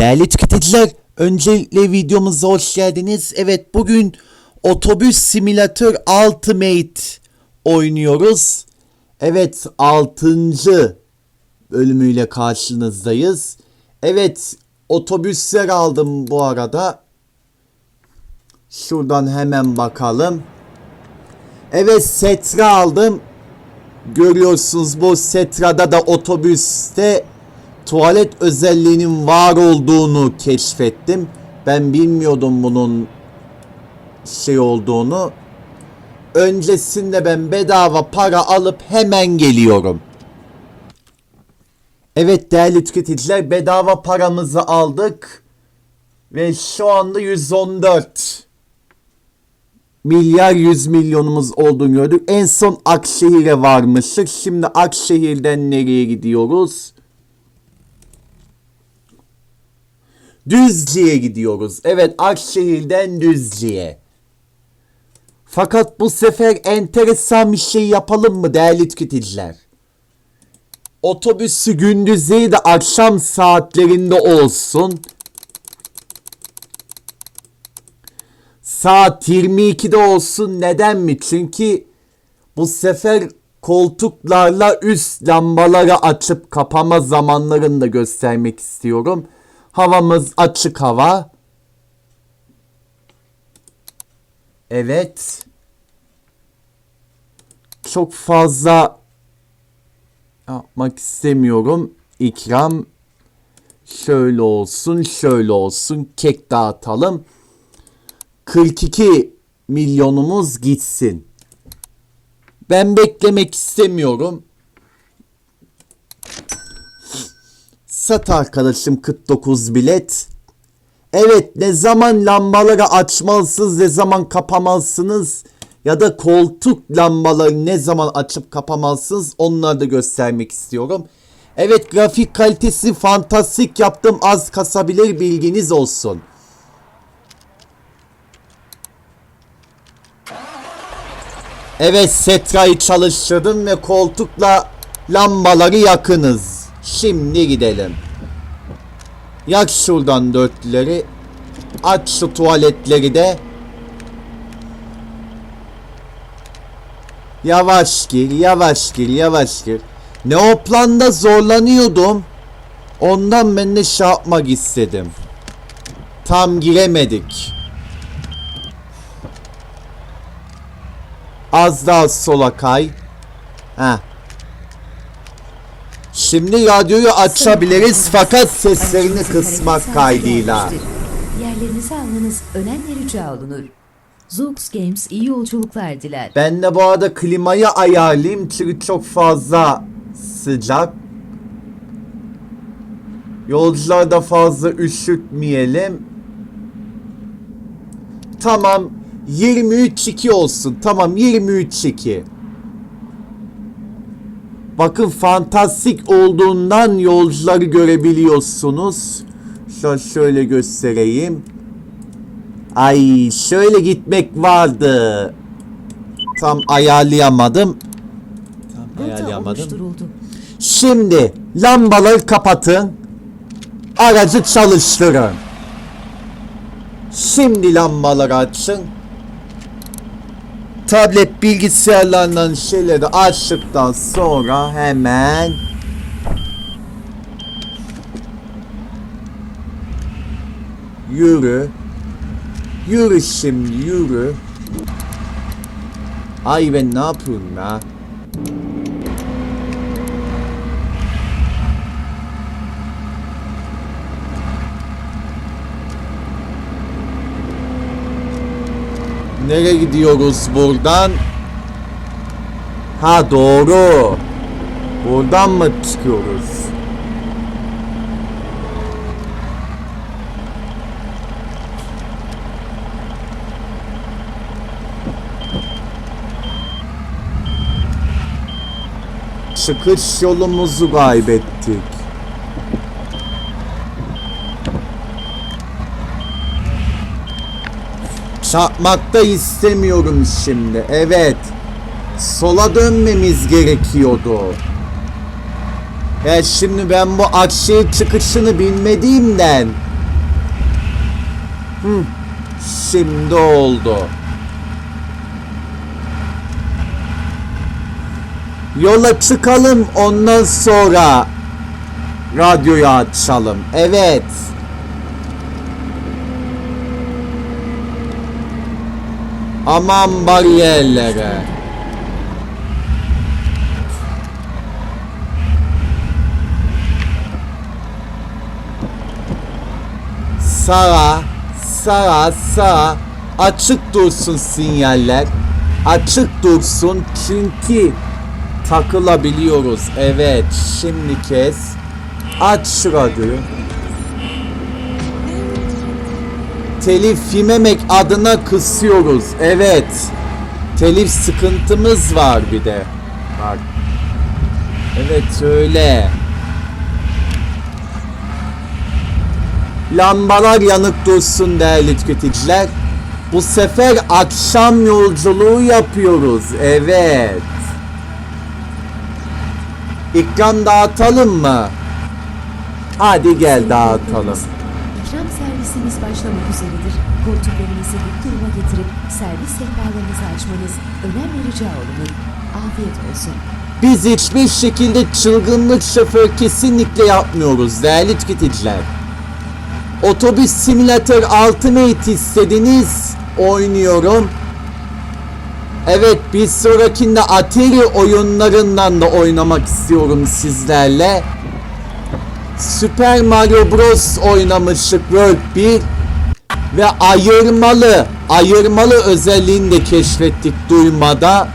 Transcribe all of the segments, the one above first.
Değerli tüketiciler, öncelikle videomuza hoş geldiniz. Evet, bugün Otobüs Simülatör Ultimate oynuyoruz. Evet, 6. bölümüyle karşınızdayız. Evet, otobüsler aldım bu arada. Şuradan hemen bakalım. Evet, Setra aldım. Görüyorsunuz bu Setra'da da otobüste tuvalet özelliğinin var olduğunu keşfettim. Ben bilmiyordum bunun şey olduğunu. Öncesinde ben bedava para alıp hemen geliyorum. Evet değerli tüketiciler bedava paramızı aldık. Ve şu anda 114 milyar 100 milyonumuz olduğunu gördük. En son Akşehir'e varmıştık. Şimdi Akşehir'den nereye gidiyoruz? Düzce'ye gidiyoruz. Evet Akşehir'den Düzce'ye. Fakat bu sefer enteresan bir şey yapalım mı değerli tüketiciler? Otobüsü gündüz değil de akşam saatlerinde olsun. Saat 22'de olsun. Neden mi? Çünkü bu sefer koltuklarla üst lambaları açıp kapama zamanlarını da göstermek istiyorum. Havamız açık hava. Evet. Çok fazla yapmak istemiyorum. İkram şöyle olsun, şöyle olsun. Kek dağıtalım. 42 milyonumuz gitsin. Ben beklemek istemiyorum. Sat arkadaşım 49 bilet. Evet ne zaman lambaları açmalısınız ne zaman kapamalısınız ya da koltuk lambaları ne zaman açıp kapamalısınız onları da göstermek istiyorum. Evet grafik kalitesi fantastik yaptım az kasabilir bilginiz olsun. Evet Setra'yı çalıştırdım ve koltukla lambaları yakınız. Şimdi gidelim. Yak şuradan dörtlüleri. Aç şu tuvaletleri de. Yavaş gir, yavaş gir, yavaş gir. Neoplan'da zorlanıyordum. Ondan ben de şey yapmak istedim. Tam giremedik. Az daha sola kay. Heh. Şimdi radyoyu açabiliriz fakat seslerini kısmak kaydıyla. Yerlerinizi almanız önemli rica olunur. Zoox Games iyi yolculuklar diler. Ben de bu arada klimayı ayarlayayım çünkü çok fazla sıcak. Yolcular da fazla üşütmeyelim. Tamam 23.2 olsun. Tamam 23.2. Bakın fantastik olduğundan yolcuları görebiliyorsunuz. Şöyle, göstereyim. Ay şöyle gitmek vardı. Tam ayarlayamadım. Tam ayarlayamadım. Şimdi lambaları kapatın. Aracı çalıştırın. Şimdi lambaları açın. Tablet bilgisayarlarından şeyleri açtıktan sonra hemen yürü. Yürü şimdi yürü. Ay ben ne yapıyorum ya? Nereye gidiyoruz buradan? Ha doğru. Buradan mı çıkıyoruz? Çıkış yolumuzu kaybettik. Çarpmakta istemiyorum şimdi. Evet. Sola dönmemiz gerekiyordu. Ya şimdi ben bu Akşehir çıkışını bilmediğimden Hı, şimdi oldu. Yola çıkalım ondan sonra radyoyu açalım. Evet. Aman bariyerlere. Sağa, sağa, sağa. Açık dursun sinyaller. Açık dursun çünkü takılabiliyoruz. Evet, şimdi kes. Aç şu Telif yememek adına kısıyoruz. Evet. Telif sıkıntımız var bir de. Bak. Evet öyle. Lambalar yanık dursun değerli tüketiciler. Bu sefer akşam yolculuğu yapıyoruz. Evet. İkram dağıtalım mı? Hadi gel dağıtalım. İkram servisimiz başlamak üzeredir. Koltuklarınızı dik duruma getirip servis sehpalarınızı açmanız önemli rica olunur. Afiyet olsun. Biz hiçbir şekilde çılgınlık şoför kesinlikle yapmıyoruz değerli tüketiciler. Otobüs Simulator Ultimate istediniz. Oynuyorum. Evet bir sonrakinde Atari oyunlarından da oynamak istiyorum sizlerle. Super Mario Bros oynamıştık World 1 ve ayırmalı ayırmalı özelliğini de keşfettik duymada.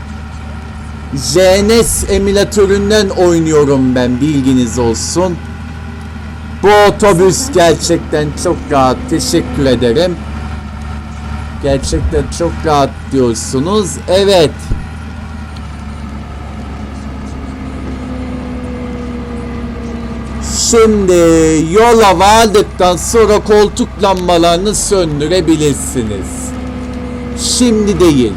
JNS emülatöründen oynuyorum ben bilginiz olsun. Bu otobüs gerçekten çok rahat. Teşekkür ederim. Gerçekten çok rahat diyorsunuz. Evet. Şimdi yola vardıktan sonra koltuk lambalarını söndürebilirsiniz. Şimdi değil.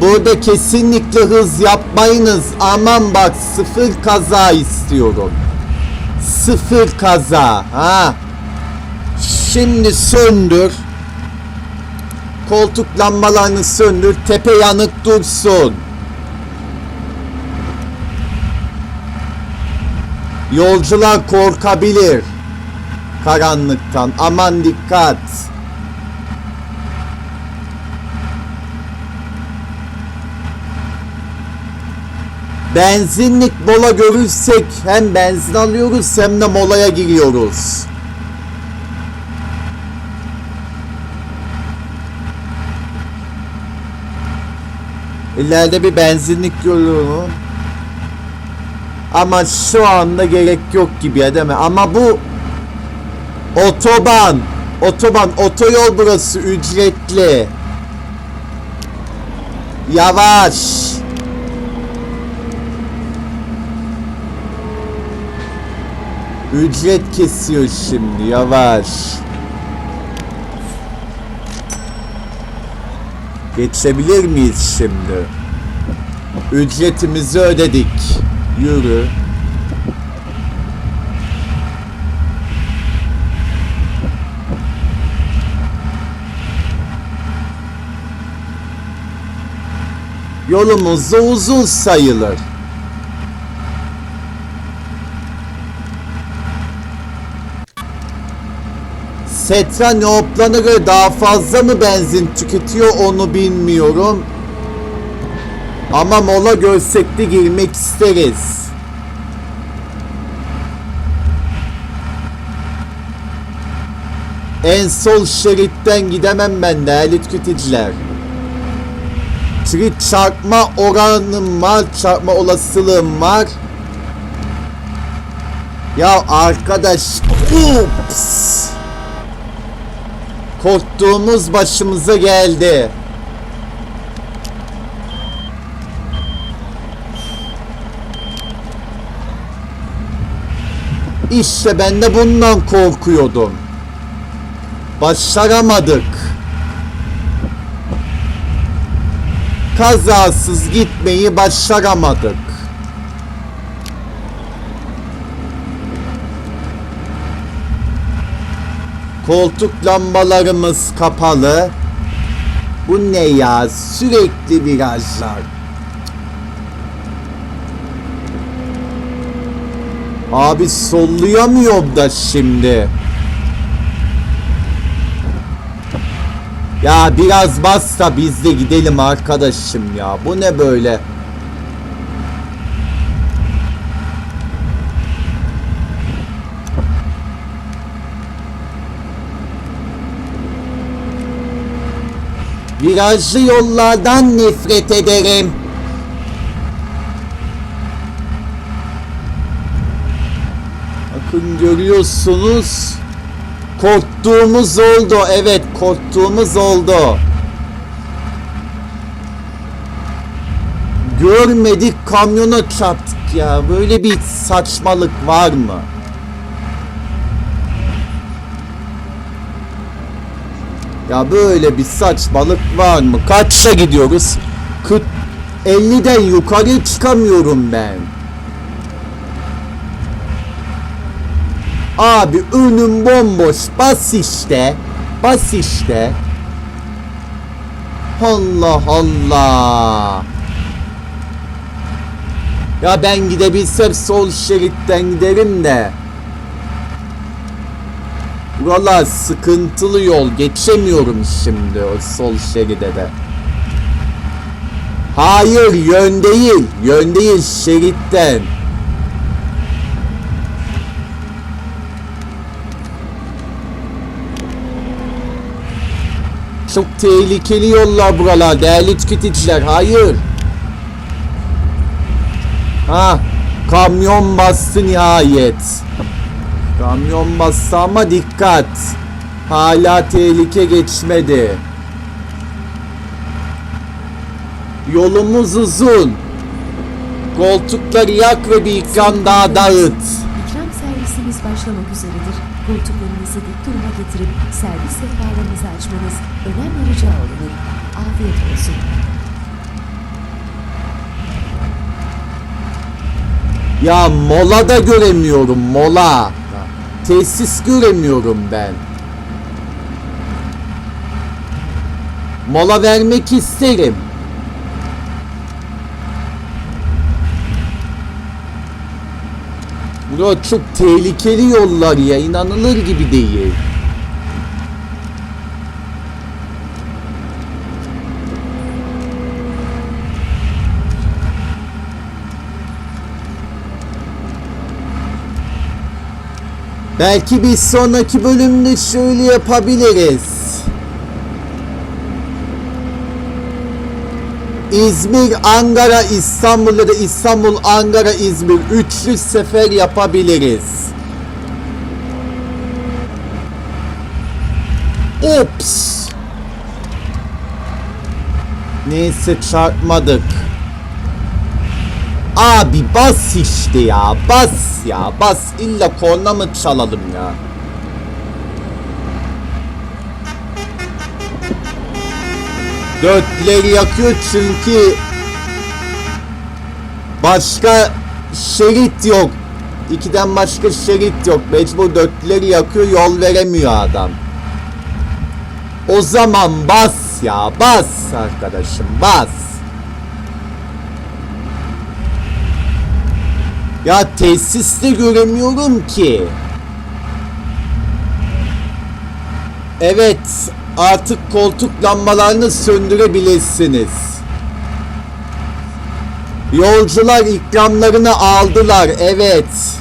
Burada kesinlikle hız yapmayınız. Aman bak sıfır kaza istiyorum. Sıfır kaza. Ha. Şimdi söndür. Koltuk lambalarını söndür. Tepe yanık dursun. Yolcular korkabilir. Karanlıktan. Aman dikkat. Benzinlik mola görürsek hem benzin alıyoruz hem de molaya giriyoruz. İleride bir benzinlik görüyorum. Ama şu anda gerek yok gibi ya değil mi? Ama bu otoban, otoban, otoyol burası ücretli. Yavaş. Ücret kesiyor şimdi yavaş. Geçebilir miyiz şimdi? Ücretimizi ödedik. Yürü. Yolumuz da uzun sayılır. Setra Neoplan'a göre daha fazla mı benzin tüketiyor onu bilmiyorum. Ama mola görsek de girmek isteriz. En sol şeritten gidemem ben değerli tüketiciler. Çünkü çarpma oranım var, çarpma olasılığım var. Ya arkadaş, ups! Korktuğumuz başımıza geldi. İşte ben de bundan korkuyordum. Başaramadık. Kazasız gitmeyi başaramadık. Koltuk lambalarımız kapalı. Bu ne ya? Sürekli virajlar. Abi sollayamıyorum da şimdi. Ya biraz bas da biz de gidelim arkadaşım ya. Bu ne böyle? Virajlı yollardan nefret ederim. Bakın görüyorsunuz. Korktuğumuz oldu. Evet korktuğumuz oldu. Görmedik kamyona çarptık ya. Böyle bir saçmalık var mı? Ya böyle bir saçmalık var mı? Kaçta gidiyoruz? 40 50'den yukarı çıkamıyorum ben. Abi önüm bomboş. Bas işte. Bas işte. Allah Allah. Ya ben gidebilsem sol şeritten giderim de. Buralar sıkıntılı yol. Geçemiyorum şimdi o sol şeride de. Hayır yön değil. Yön değil şeritten. Çok tehlikeli yollar buralar değerli tüketiciler. Hayır. Ha, kamyon bastı nihayet. Kamyon bastı ama dikkat. Hala tehlike geçmedi. Yolumuz uzun. Koltukları yak ve bir ikram daha dağıt. İkram servisimiz başlamak üzeredir. Koltuklarınızı dik duruma getirip servis sehpalarınızı açmanız önemli rica olunur. Afiyet olsun. Ya mola da göremiyorum mola. Tesis göremiyorum ben. Mola vermek isterim. Bura çok tehlikeli yollar ya inanılır gibi değil. Belki bir sonraki bölümde şöyle yapabiliriz. İzmir, Ankara, İstanbul da İstanbul, Ankara, İzmir üçlü sefer yapabiliriz. Ops. Neyse çarpmadık. Abi bas işte ya bas ya bas illa korna mı çalalım ya. Dörtleri yakıyor çünkü başka şerit yok. İkiden başka şerit yok. Mecbur dörtleri yakıyor yol veremiyor adam. O zaman bas ya bas arkadaşım bas. Ya tesiste göremiyorum ki. Evet, artık koltuk lambalarını söndürebilirsiniz. Yolcular ikramlarını aldılar, evet.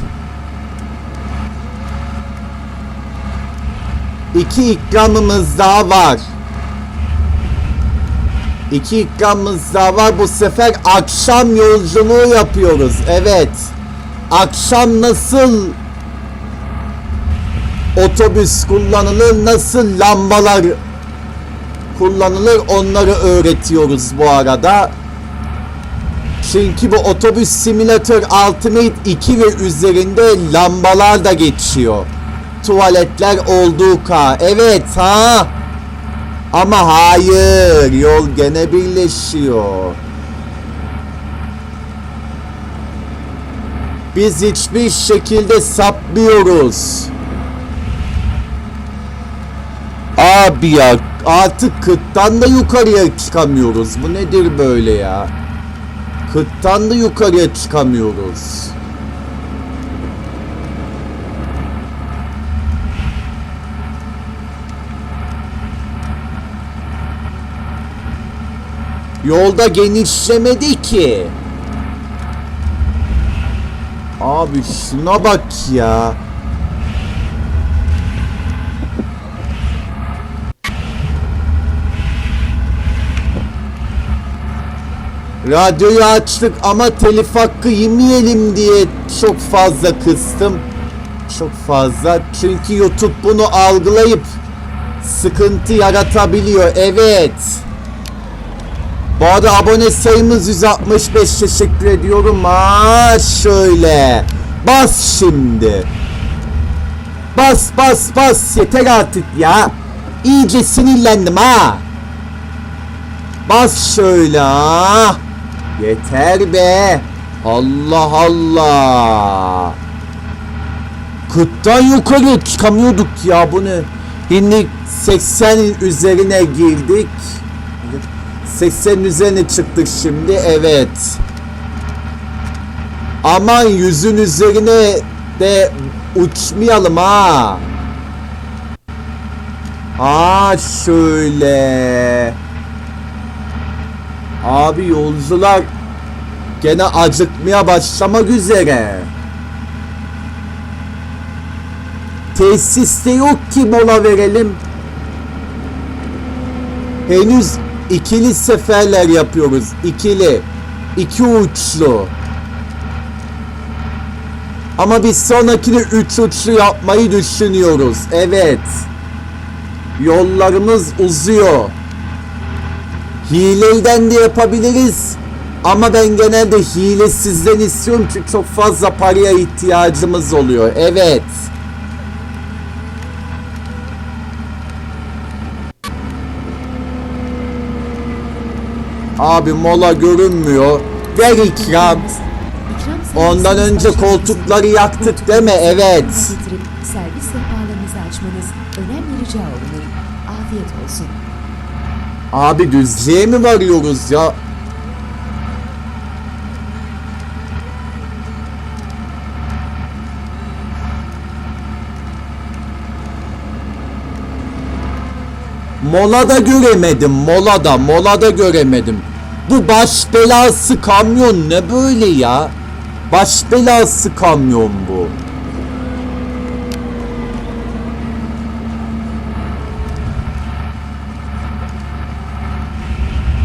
İki ikramımız daha var. İki ikramımız daha var. Bu sefer akşam yolculuğu yapıyoruz. Evet. Akşam nasıl otobüs kullanılır, nasıl lambalar kullanılır onları öğretiyoruz bu arada. Çünkü bu otobüs simülatör Ultimate 2 ve üzerinde lambalar da geçiyor. Tuvaletler olduğu ka. Evet ha. Ama hayır, yol gene birleşiyor. Biz hiçbir şekilde sapmıyoruz. Abi ya artık kıttan da yukarıya çıkamıyoruz. Bu nedir böyle ya? Kıttan da yukarıya çıkamıyoruz. Yolda genişlemedi ki. Abi şuna bak ya. Radyoyu açtık ama telif hakkı yemeyelim diye çok fazla kıstım. Çok fazla. Çünkü YouTube bunu algılayıp sıkıntı yaratabiliyor. Evet. Bu arada abone sayımız 165 teşekkür ediyorum. Ha şöyle. Bas şimdi. Bas bas bas yeter artık ya. İyice sinirlendim ha. Bas şöyle. Yeter be. Allah Allah. Kıttan yukarı çıkamıyorduk ya bunu. Şimdi 80 üzerine girdik. 80 üzerine çıktık şimdi evet. Aman yüzün üzerine de uçmayalım ha. Ha şöyle. Abi yolcular gene acıkmaya başlamak üzere. Tesiste yok ki mola verelim. Henüz ikili seferler yapıyoruz. İkili. iki uçlu. Ama biz sonrakini üç uçlu yapmayı düşünüyoruz. Evet. Yollarımız uzuyor. Hileden de yapabiliriz. Ama ben genelde hilesizden istiyorum çünkü çok fazla paraya ihtiyacımız oluyor. Evet. Abi mola görünmüyor. Ver ikram. Ondan önce koltukları yaktık deme, evet. servis sehpalarınızı açmanız önemli rica olunur. Afiyet olsun. Abi düzlüğe mi varıyoruz ya? Molada göremedim, molada, molada göremedim. Bu baş belası kamyon ne böyle ya? Baş belası kamyon bu.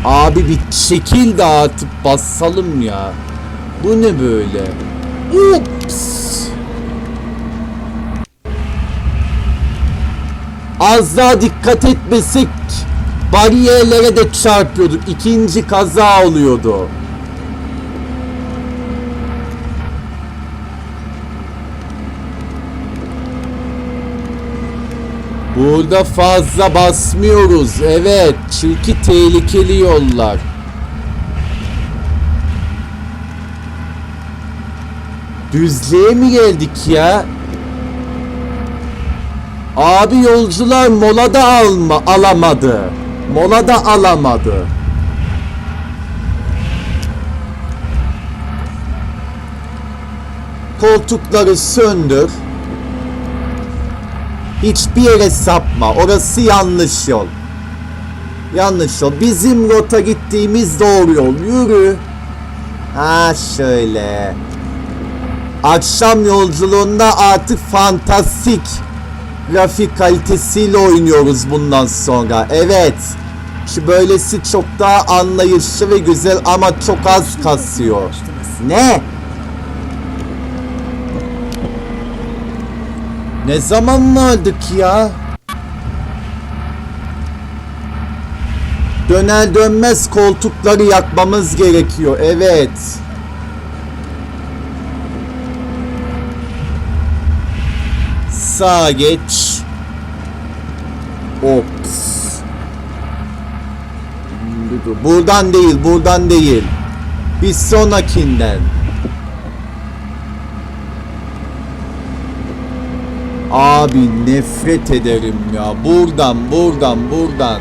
Abi bir şekil dağıtıp basalım ya. Bu ne böyle? Ups. Az daha dikkat etmesek bariyerlere de çarpıyorduk. İkinci kaza oluyordu. Burada fazla basmıyoruz. Evet, çünkü tehlikeli yollar. Düzlüğe mi geldik ya? Abi yolcular mola da alma, alamadı. Mola da alamadı. Koltukları söndür. Hiçbir yere sapma. Orası yanlış yol. Yanlış yol. Bizim rota gittiğimiz doğru yol. Yürü. Ha şöyle. Akşam yolculuğunda artık fantastik grafik kalitesiyle oynuyoruz bundan sonra. Evet. Şu böylesi çok daha anlayışlı ve güzel ama çok az kasıyor. Ne? Ne zaman vardık ya? Döner dönmez koltukları yakmamız gerekiyor. Evet. Sağa geç. Ops. Buradan değil, buradan değil. Bir sonrakinden. Abi nefret ederim ya. Buradan, buradan, buradan.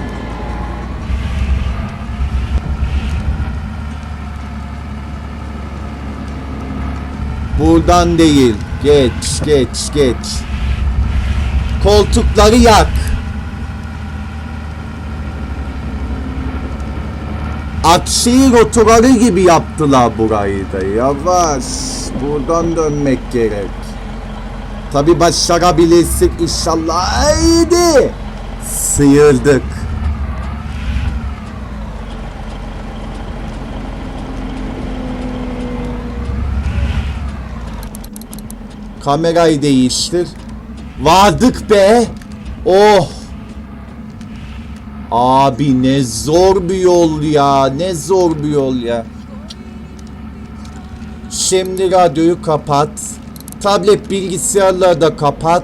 Buradan değil. Geç, geç, geç. Koltukları yak. Akşehir otogarı gibi yaptılar burayı da. Yavaş. Buradan dönmek gerek. Tabi başarabilirsin inşallah. Haydi. Sıyırdık. Kamerayı değiştir. Vardık be. Oh. Abi ne zor bir yol ya. Ne zor bir yol ya. Şimdi radyoyu kapat. Tablet bilgisayarları da kapat.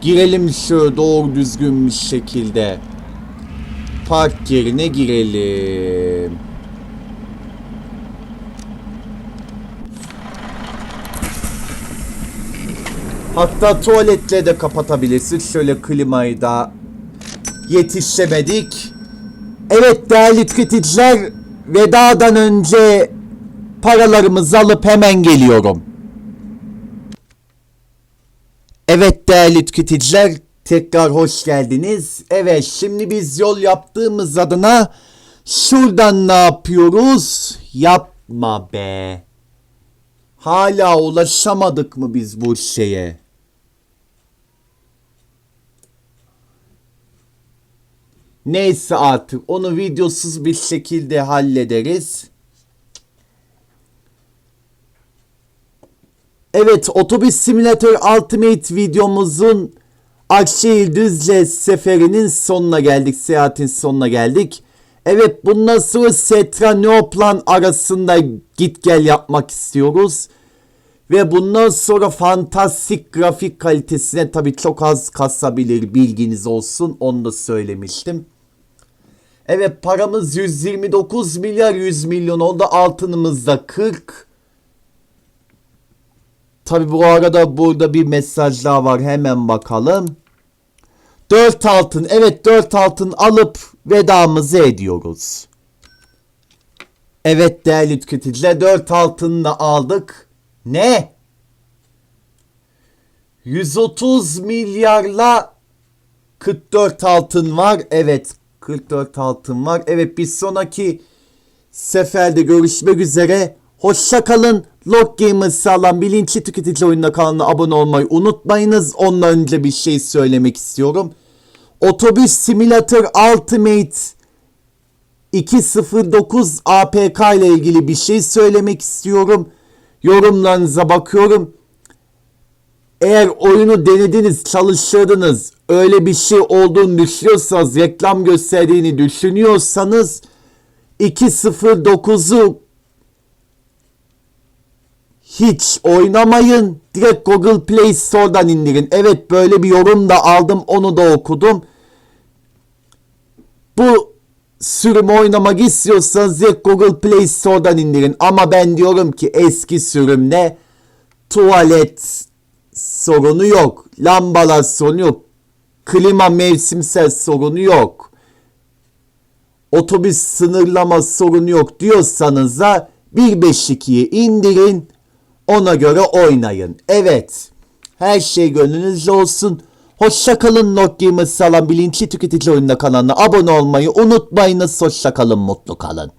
Girelim şöyle doğru düzgün bir şekilde. Park yerine girelim. Hatta tuvaletle de kapatabilirsin. Şöyle klimayı da yetişemedik. Evet değerli tüketiciler vedadan önce paralarımızı alıp hemen geliyorum. Evet değerli tüketiciler tekrar hoş geldiniz. Evet şimdi biz yol yaptığımız adına şuradan ne yapıyoruz? Yapma be. Hala ulaşamadık mı biz bu şeye? Neyse artık onu videosuz bir şekilde hallederiz. Evet Otobüs Simulator Ultimate videomuzun Akşehir Düzce seferinin sonuna geldik. Seyahatin sonuna geldik. Evet bundan sonra Setra Neoplan arasında git gel yapmak istiyoruz. Ve bundan sonra fantastik grafik kalitesine tabii çok az kasabilir bilginiz olsun. Onu da söylemiştim. Evet paramız 129 milyar 100 milyon oldu. Altınımız da 40. Tabi bu arada burada bir mesaj daha var. Hemen bakalım. 4 altın. Evet 4 altın alıp vedamızı ediyoruz. Evet değerli tüketiciler 4 altını da aldık. Ne? 130 milyarla 44 altın var. Evet 44 altın var. Evet bir sonraki seferde görüşmek üzere. Hoşça kalın. Log Gamers sağlam bilinçli tüketici oyununa kanalına abone olmayı unutmayınız. Ondan önce bir şey söylemek istiyorum. Otobüs Simulator Ultimate 209 APK ile ilgili bir şey söylemek istiyorum. Yorumlarınıza bakıyorum. Eğer oyunu denediniz, çalıştırdınız, öyle bir şey olduğunu düşünüyorsanız, reklam gösterdiğini düşünüyorsanız 209'u hiç oynamayın. Direkt Google Play Store'dan indirin. Evet böyle bir yorum da aldım. Onu da okudum. Bu sürümü oynamak istiyorsanız direkt Google Play Store'dan indirin. Ama ben diyorum ki eski sürümde tuvalet sorunu yok. Lambalar sorunu yok. Klima mevsimsel sorunu yok. Otobüs sınırlama sorunu yok diyorsanız da 1.5.2'yi indirin. Ona göre oynayın. Evet. Her şey gönlünüzce olsun. Hoşçakalın Not Salam Bilinçli Tüketici Oyununa kanalına abone olmayı unutmayınız. Hoşçakalın, mutlu kalın.